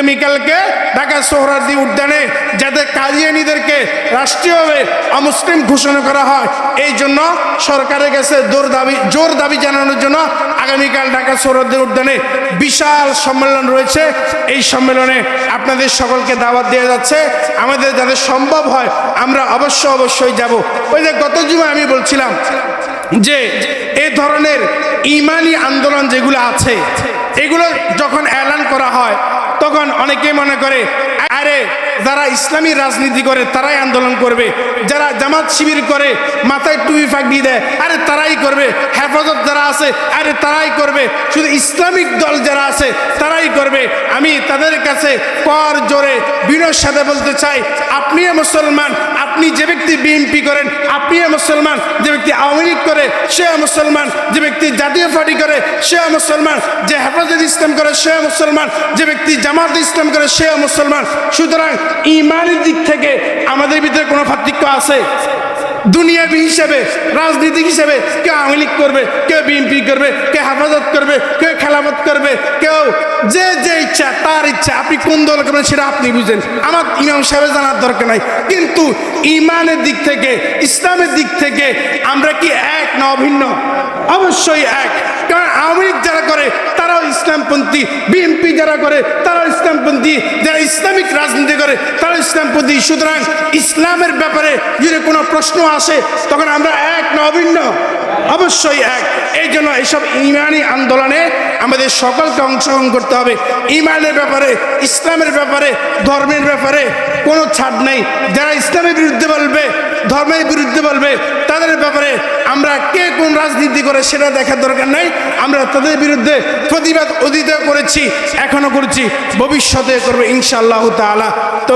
আগামীকালকে ঢাকা সোহরাদি উদ্যানে যাতে কাদিয়ানিদেরকে রাষ্ট্রীয়ভাবে অমুসলিম ঘোষণা করা হয়, এই জন্য সরকারের কাছে জোর দাবি জোর দাবি জানানোর জন্য আগামীকাল ঢাকা সোহরাদি উদ্যানে বিশাল সম্মেলন রয়েছে। এই সম্মেলনে আপনাদের সকলকে দাওয়াত দেওয়া যাচ্ছে। আমাদের যাতে সম্ভব হয়, আমরা অবশ্য অবশ্যই যাব। ওই যে গত জুমে আমি বলছিলাম যে এই ধরনের ইমানি আন্দোলন যেগুলো আছে, এগুলো যখন এলান করা হয় তখন অনেকেই মনে করে, আরে যারা ইসলামী রাজনীতি করে তারাই আন্দোলন করবে, যারা জামাত শিবির করে মাথায় টুপি ফাঁকি দেয়, আরে তারাই করবে, হেফাজত যারা আছে, আরে তারাই করবে, শুধু ইসলামিক দল যারা আছে তারাই করবে। আমি তাদের কাছে কর জোরে বিনয়ের সাথে বলতে চাই, আপনিও মুসলমান আপনি যে ব্যক্তি বিএনপি করেন, আপনি মুসলমান, যে ব্যক্তি আওয়ামী লীগ করে, সে মুসলমান, যে ব্যক্তি জাতীয় পার্টি করে, সে মুসলমান, যে হেফাজত ইসলাম করে, সে মুসলমান, যে ব্যক্তি জামাত ইসলাম করে, সে মুসলমান। সুতরাং ইমানের দিক থেকে আমাদের ভিতরে কোনো পার্থক্য আছে? দুনিয়াবি হিসেবে, রাজনীতিক হিসেবে কেউ আওয়ামী লীগ করবে কেউ বিএনপি করবে কেউ হেফাজত করবে কেউ খেলাফত করবে, কেউ যে যে ইচ্ছা, তার ইচ্ছা, আপনি কোন দল করবেন সেটা আপনি বুঝেন। আমার ইমাম সাহেব জানার দরকার নাই। কিন্তু ইমানের দিক থেকে, ইসলামের দিক থেকে আমরা কি এক না অভিন্ন? অবশ্যই এক। কারণ আওয়ামী লীগ যারা করে, তারাও ইসলামপন্থী। বিএনপি যারা করে, তারাও ইসলামপন্থী। যারা ইসলামিক রাজনীতি করে, তারাও ইসলামপন্থী। সুতরাং ইসলামের ব্যাপারে যদি কোনো প্রশ্ন আসে, তখন আমরা এক না অভিন্ন। অবশ্যই এক। এই জন্য এইসব ইমানি আন্দোলনে আমাদের সকলকে অংশগ্রহণ করতে হবে। ইমানের ব্যাপারে, ইসলামের ব্যাপারে, ধর্মের ব্যাপারে কোনো ছাড় নেই। যারা ইসলামের বিরুদ্ধে বলবে, ধর্মের বিরুদ্ধে বলবে, তাদের ব্যাপারে আমরা কে কোন রাজনীতি করে সেটা দেখার দরকার নাই। আমরা তাদের বিরুদ্ধে প্রতিবাদ অতীত করেছি, এখনও করছি, ভবিষ্যতে করব ইনশাআল্লাহ তালা তো